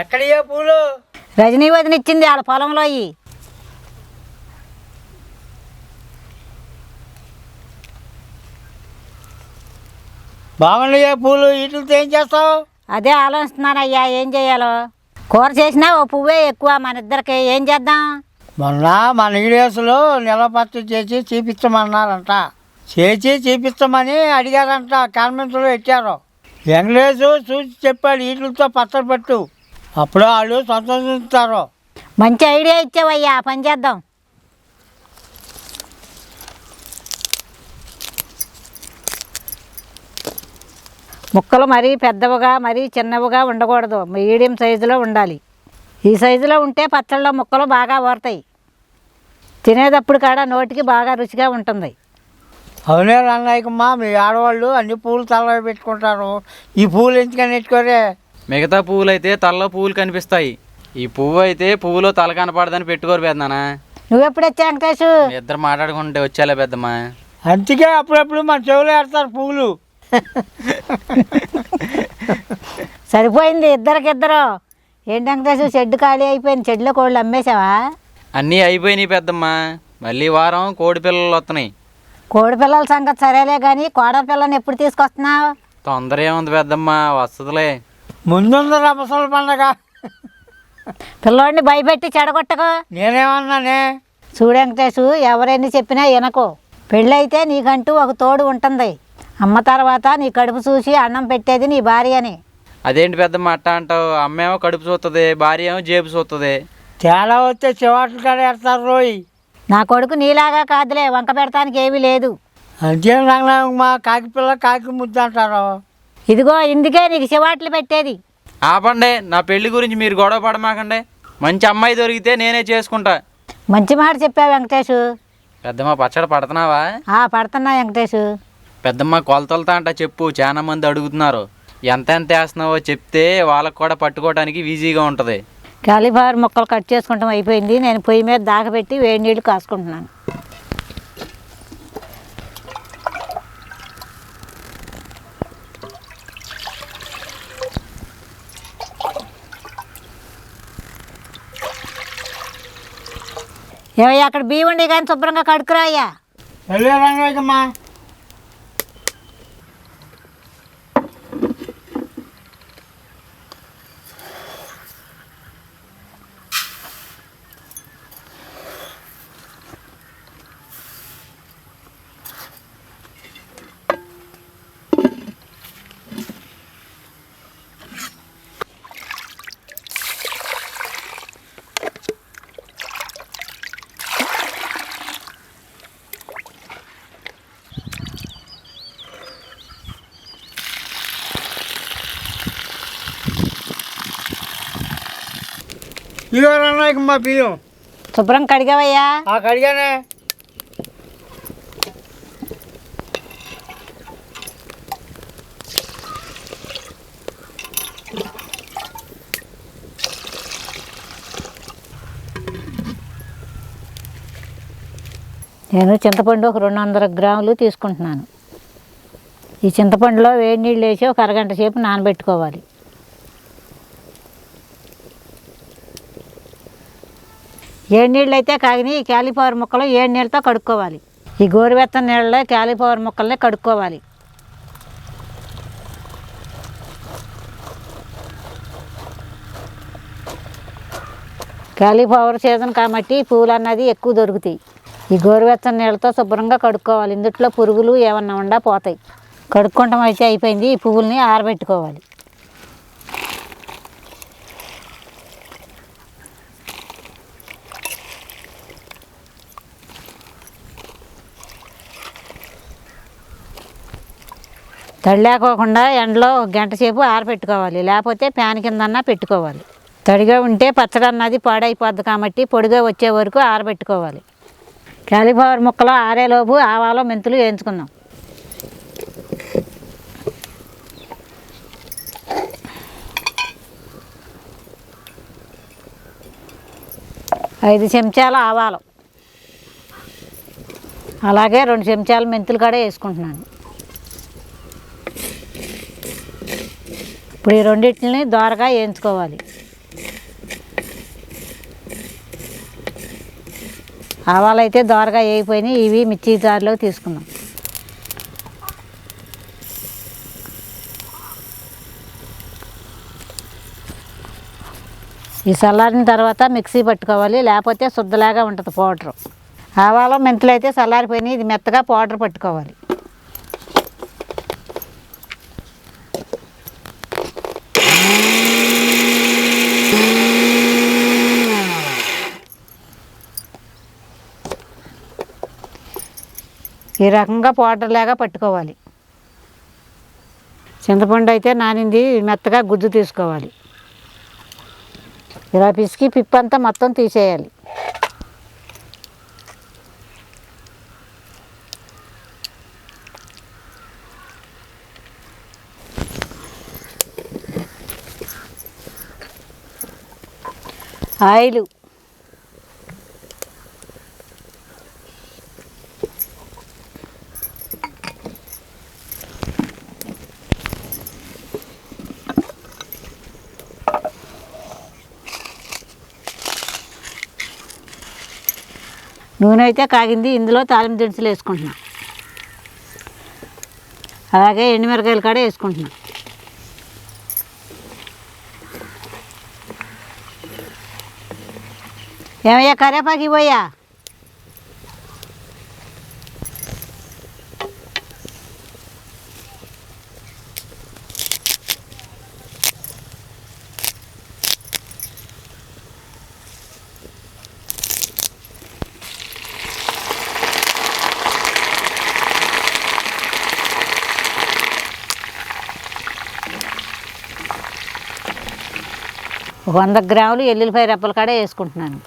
ఎక్కడియే పూలు? రజనీ వదిన ఇచ్చింది వాళ్ళ పొలంలో అయ్యి. బాగున్నాయే పూలు వీటితో ఏం చేస్తావు? అదే ఆలోచిస్తున్నానయ్యా ఏం చేయాలో? కూర చేసినా ఓ పువ్వే ఎక్కువ మన ఇద్దరికి. ఏం చేద్దాం? మొన్న మన ఈడేసులో నిలపత్తి చేసి చూపించమన్నారంట చేసి చూపించమని అడిగారంట. కాన్వెంట్లో ఇచ్చారు వెంకటేశు చూసి చెప్పాడు వీటితో పచ్చడి పెట్టు. అప్పుడు వాళ్ళు సంతోషిస్తారు. మంచి ఐడియా ఇచ్చావయ్యా పని చేద్దాం. ముక్కలు మరీ పెద్దవిగా మరీ చిన్నవిగా ఉండకూడదు. మీడియం సైజులో ఉండాలి. ఈ సైజులో ఉంటే పచ్చళ్ళలో ముక్కలు బాగా ఊరతాయి తినేటప్పుడు కాడ నోటికి బాగా రుచిగా ఉంటుంది. అవునే రంగయ్యకమ్మా మీ ఆడవాళ్ళు అన్ని పూలు తల పెట్టుకుంటారు. ఈ పూలు ఎందుకని ఎట్టుకోరే మిగతా పువ్వులు అయితే తలలో పువ్వులు కనిపిస్తాయి. ఈ పువ్వు అయితే పువ్వులో తల కనపడదని పెట్టుకోరు పెద్దనా. నువ్వెప్పుడు వచ్చా వెంకటేష్ ఇద్దరు మాట్లాడుకుంటే వచ్చేలా పెద్దమ్మా. అందుకే అప్పుడప్పుడు మన చెవులు వేస్తారు పూలు సరిపోయింది ఇద్దరికిద్దరు. ఏంటి వెంకటేష్ షెడ్ ఖాళీ అయిపోయింది షెడ్లో కోళ్ళు అమ్మేశావా? అన్నీ అయిపోయినాయి పెద్దమ్మా. మళ్ళీ వారం కోడి పిల్లలు వస్తున్నాయి. కోడి పిల్లల సంగతి సరేలే కానీ కోడ పిల్లని ఎప్పుడు తీసుకొస్తున్నావు? తొందర ఏముంది పెద్దమ్మా వస్తుందిలే. ముందుంది రమసల పండగ? పిల్లోడిని భయపెట్టి చెడగొట్టకు. నేనేమన్నానే? చూడు వెంకటేష్ ఎవరైనా చెప్పినా వినకు. పెళ్ళైతే నీకంటూ ఒక తోడు ఉంటుంది. అమ్మ తర్వాత నీ కడుపు చూసి అన్నం పెట్టేది నీ భార్య అని అదేంటి పెద్దమ్మ అట్ట అంటావు? అమ్మేమో కడుపు చూస్తుంది భార్య ఏమో జేబు చూస్తుంది తేడా వస్తే చివాట్లు కాడ వేస్తారు రోయ్. నా కొడుకు నీలాగా కాదులే వంక పెడతానికి ఏమీ లేదు. అంతే రంగనాయకమ్మ కాకి పిల్ల కాకి ముద్దు అంటారు. ఇదిగో ఇందుకే నీకు చివాట్లు పెట్టేది. ఆపండి నా పెళ్ళి గురించి మీరు గొడవ పడమాకండి. మంచి అమ్మాయి దొరికితే నేనే చేసుకుంటా. మంచి మాట చెప్పావు వెంకటేష్ పెద్దమ్మ పచ్చడి పడుతున్నావా? ఆ పడుతున్నా వెంకటేష్ పెద్దమ్మ కొలతలతో అంట చెప్పు చాలా మంది అడుగుతున్నారు. ఎంత ఎంత వేస్తున్నావో చెప్తే వాళ్ళకు కూడా పట్టుకోవడానికి ఈజీగా ఉంటుంది. కాలీఫ్లవర్ ముక్కలు కట్ చేసుకుంటాం అయిపోయింది. నేను పొయ్యి మీద దాకబెట్టి వేడి నీళ్ళు కాసుకుంటున్నాను. ఏమయ్యా అక్కడ బియ్యం ఉండి కానీ శుభ్రంగా కడుకురాయ్యా అయ్యా. వెళ్ళే రంగనాయకమ్మ బియ్యం శుభ్రం కడిగావయ్యా. ఆ కడిగానే. నేను చింతపండు ఒక రెండు వందల గ్రాములు తీసుకుంటున్నాను. ఈ చింతపండులో వేడి నీళ్ళు వేసి ఒక అరగంట సేపు నానబెట్టుకోవాలి. ఏ నీళ్ళు అయితే కాగిని ఈ క్యాలీఫ్లవర్ ముక్కలు ఏ నీళ్ళతో కడుక్కోవాలి. ఈ గోరువెత్త నీళ్ళలో క్యాలీఫ్లవర్ ముక్కల్ని కడుక్కోవాలి. క్యాలీఫ్లవర్ సీజన్ కాబట్టి పూలు అన్నది ఎక్కువ దొరుకుతాయి. ఈ గోరువెచ్చని నీళ్ళతో శుభ్రంగా కడుక్కోవాలి. ఇందుట్లో పురుగులు ఏమన్నా ఉండా పోతాయి. కడుక్కోవటం అయితే అయిపోయింది. ఈ పువ్వుల్ని ఆరబెట్టుకోవాలి. తడి లేకోకుండా ఎండలో గంట సేపు ఆరబెట్టుకోవాలి లేకపోతే ప్యాన్ కిందన్నా పెట్టుకోవాలి. తడిగా ఉంటే పచ్చడి అన్నది పాడైపోద్ది కాబట్టి పొడిగా వచ్చే వరకు ఆరబెట్టుకోవాలి. కాలీఫ్లవర్ ముక్కలు ఆరేలోపు ఆవాలో మెంతులు వేయించుకుందాం. ఐదు చెంచాల ఆవాలు. అలాగే రెండు చెంచాల మెంతులు కూడా వేసుకుంటున్నాను. ఇప్పుడు ఈ రెండింటిని దోరగా వేయించుకోవాలి. ఆవాలు అయితే దోరగా వేయిపోయినాయి ఇవి మిర్చి దారిలో తీసుకున్నాం. ఈ చల్లారిన తర్వాత మిక్సీ పట్టుకోవాలి లేకపోతే శుద్ధలాగా ఉంటుంది పౌడరు. ఆవాలు మెంతులు అయితే చల్లారిపోయినాయి ఇది మెత్తగా పౌడర్ పట్టుకోవాలి. ఈ రకంగా పౌడర్లాగా పట్టుకోవాలి. చింతపండు అయితే నానింది మెత్తగా గుజ్జు తీసుకోవాలి. ఇలా పిసికి పిప్పంతా మొత్తం తీసేయాలి. ఆయిలు నూనె అయితే కాగింది. ఇందులో తాలింపు దినుసులు వేసుకుంటున్నాం. అలాగే ఎండుమిరకాయలు కూడా వేసుకుంటున్నాం. ఏమయ్యా కరేపాకి పోయా వంద గ్రాములు ఎల్లుల్లిపాయ రెప్పలు కాడే వేసుకుంటున్నాను.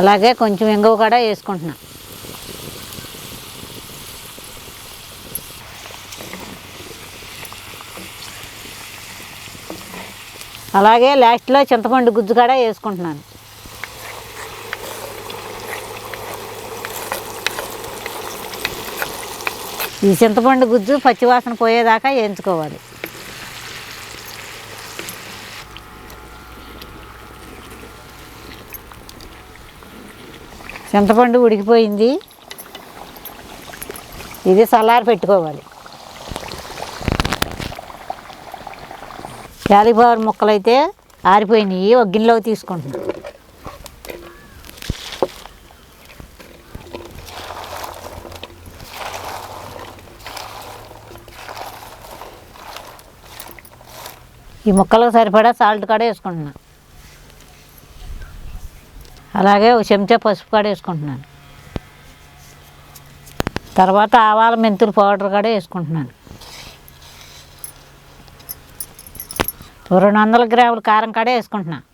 అలాగే కొంచెం ఇంగువ కూడా వేసుకుంటున్నా. అలాగే లాస్ట్లో చింతపండు గుజ్జు కూడా వేసుకుంటున్నాను. ఈ చింతపండు గుజ్జు పచ్చివాసన పోయేదాకా వేయించుకోవాలి. చింతపండు ఉడికిపోయింది. ఇది సలార్ పెట్టుకోవాలి. క్యాలీఫ్లవర్ ముక్కలు అయితే ఆరిపోయినాయి. ఒక గిన్నెలోకి తీసుకుంటున్నాం. ఈ ముక్కలకు సరిపడా సాల్ట్ కూడా వేసుకుంటున్నాను అలాగే ఒక చెంచా పసుపు కూడా వేసుకుంటున్నాను. తర్వాత ఆవాల మెంతులు పౌడర్ కూడా వేసుకుంటున్నాను. రెండు వందల గ్రాముల కారం కూడా వేసుకుంటున్నాను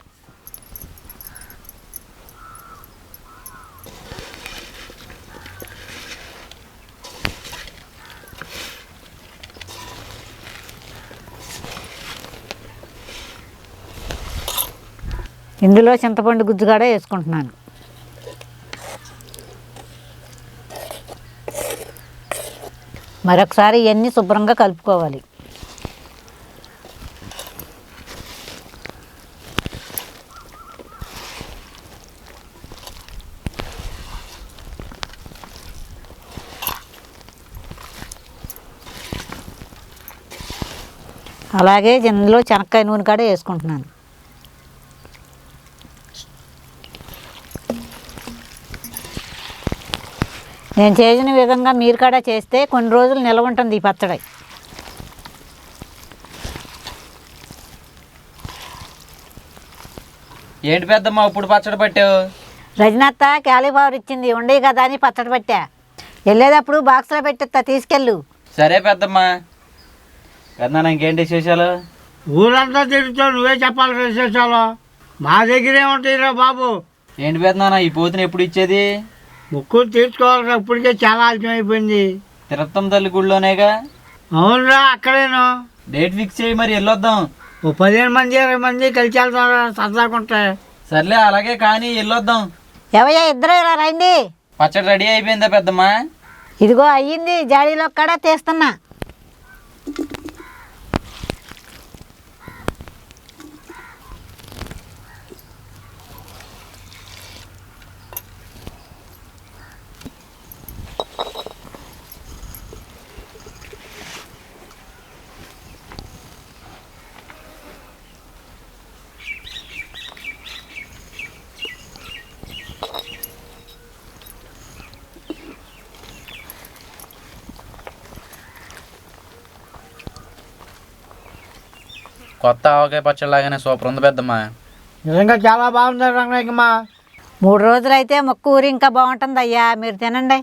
ఇందులో చింతపండు గుజ్జు కూడా వేసుకుంటున్నాను. మరొకసారి ఇవన్నీ శుభ్రంగా కలుపుకోవాలి. అలాగే ఇందులో చెనక్కాయ నూనె కూడా వేసుకుంటున్నాను. నేను చేసిన విధంగా మీరు కూడా చేస్తే కొన్ని రోజులు నిల్వ ఉంటుంది ఈ పచ్చడి. ఏంటి పెద్దమ్మ ఇప్పుడు పచ్చడి పట్టావు? రజనత్త క్యాలీఫ్లవర్ ఇచ్చింది ఉండేవి కదా అని పచ్చడి పెట్టా. వెళ్ళేటప్పుడు బాక్స్లో పెట్టిస్తా తీసుకెళ్ళు. సరే పెద్దమ్మ. పెద్దన్న ఇంకేంటి విశేషాలు? ఊరంతా తిరుగుతావు నువ్వే చెప్పాలి విశేషాలు. మా దగ్గరే ఉంటాయిరా బాబు? ఏంటి పెద్దనాన్న ఈ పోతుని ఎప్పుడు ఇచ్చేది? ముక్కు తీర్చుకోవాలి ఇప్పటికే చాలా ఆలస్యం అయిపోయింది. తిరుపతం తల్లి గుడిలోనేగా అవునురా అక్కడేను. డేట్ ఫిక్స్ చేయి మరి వెళ్ళొద్దాం ఓ పదిహేను మంది ఇరవై మంది కలిసి వెళ్తారా సరదాకుంటే సర్లే అలాగే కానీ వెళ్ళొద్దాం ఎవయ్యా ఇద్దరు ఇలా రండి. పచ్చడి రెడీ అయిపోయిందా పెద్దమ్మ? ఇదిగో అయ్యింది జాడీలో కూడా తీస్తున్నా. కొత్త ఆవకాయ పచ్చడిలాగానే సూపర్ ఉంది పెద్దమ్మా. నిజంగా చాలా బాగుంది రంగనాయకమ్మ మూడు రోజులైతే మొక్క ఊరి ఇంకా బాగుంటుంది అయ్యా మీరు తినండి.